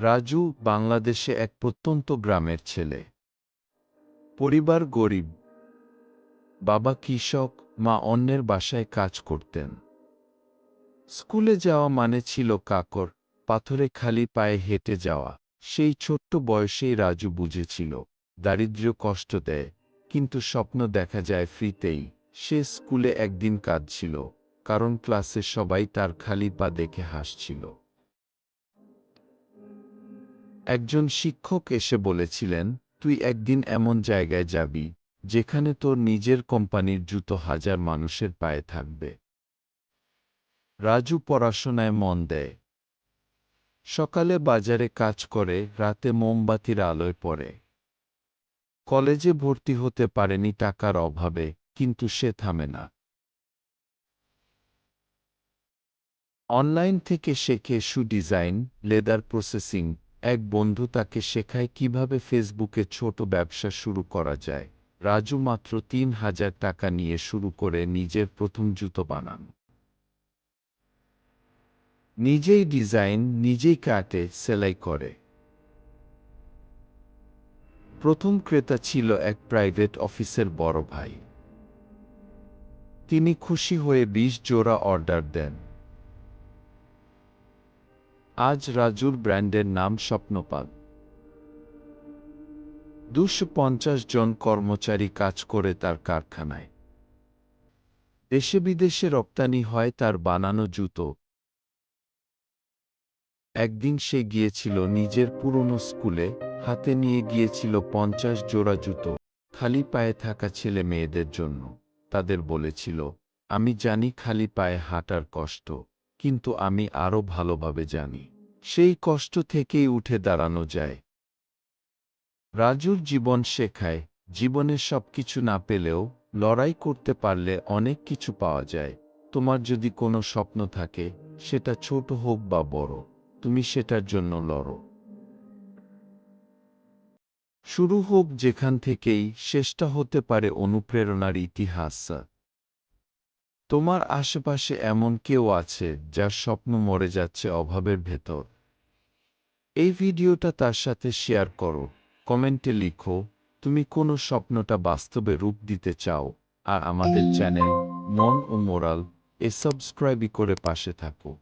রাজু বাংলাদেশে এক প্রত্যন্ত গ্রামের ছেলে। পরিবার গরিব। বাবা কৃষক, মা অন্যের বাসায় কাজ করতেন। স্কুলে যাওয়া মানে ছিল কাকর, পাথরে খালি পায়ে হেঁটে যাওয়া। সেই ছোট্ট বয়সেই রাজু বুঝেছিল, দারিদ্র্য কষ্ট দেয়, কিন্তু স্বপ্ন দেখা যায় ফ্রিতেই। সে স্কুলে একদিন কাঁদছিল, কারণ ক্লাসে সবাই তার খালি পা দেখে হাসছিল। একজন শিক্ষক এসে বলেছিলেন, তুই একদিন এমন জায়গায় যাবি, যেখানে তোর নিজের কোম্পানির জুতো হাজার মানুষের পায়ে থাকবে। রাজু পড়াশোনায় মন দেয়। সকালে বাজারে কাজ করে, রাতে মোমবাতির আলোয় পড়ে। কলেজে ভর্তি হতে পারেনি টাকার অভাবে, কিন্তু সে থামে না। অনলাইন থেকে শেখে শু ডিজাইন লেদার প্রসেসিং এক বন্ধু তাকে শেখায় কীভাবে ফেসবুকে ছোট ব্যবসা শুরু করা যায়। রাজু মাত্র তিন হাজার টাকা নিয়ে শুরু করে নিজের প্রথম জুতো বানান। নিজেই ডিজাইন, নিজেই কাটে, সেলাই করে। প্রথম ক্রেতা ছিল এক প্রাইভেট অফিসের বড় ভাই। তিনি খুশি হয়ে বিশ জোড়া অর্ডার দেন। আজ রাজুর ব্র্যান্ডের নাম স্বপ্নপাল দুশো পঞ্চাশ জন কর্মচারী কাজ করে তার কারখানায়। দেশে বিদেশে রপ্তানি হয় তার বানানো জুতো। একদিন সে গিয়েছিল নিজের পুরনো স্কুলে, হাতে নিয়ে গিয়েছিল পঞ্চাশ জোড়া জুতো, খালি পায়ে থাকা ছেলে মেয়েদের জন্য। তাদের বলেছিল, আমি জানি খালি পায়ে হাঁটার কষ্ট। কিন্তু আমি আরও ভালোভাবে জানি, সেই কষ্ট থেকেই উঠে দাঁড়ানো যায়। রাজুর জীবন শেখায়, জীবনে সবকিছু না পেলেও লড়াই করতে পারলে অনেক কিছু পাওয়া যায়। তোমার যদি কোনো স্বপ্ন থাকে, সেটা ছোট হোক বা বড়, তুমি সেটার জন্য লড়ো। শুরু হোক যেখান থেকেই, শেষটা হতে পারে অনুপ্রেরণার ইতিহাস। তোমার আশেপাশে এমন কেউ আছে যার স্বপ্ন মরে যাচ্ছে অভাবের ভেতর? এই ভিডিওটা তার সাথে শেয়ার করো, কমেন্টে লিখো, তুমি কোনো স্বপ্নটা বাস্তবে রূপ দিতে চাও, আর আমাদের চ্যানেল মন ও মোরাল এ সাবস্ক্রাইবই করে পাশে থাকো।